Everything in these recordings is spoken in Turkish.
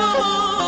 Oh.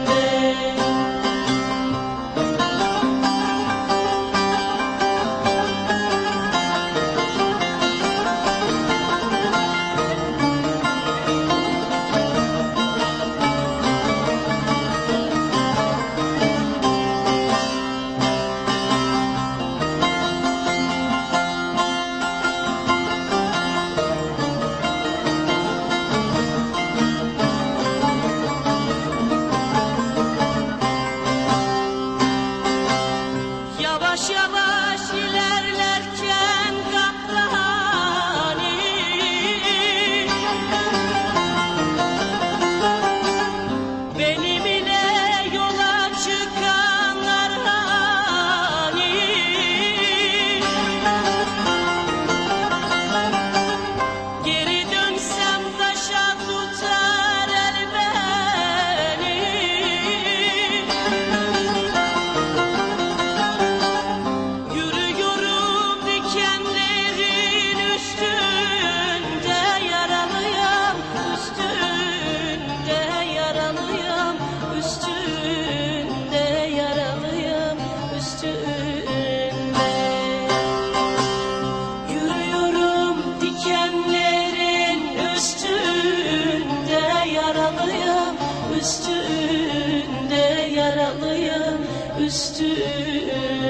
Yavaş yavaş yaralıyım üstünde yaralıyım üstünde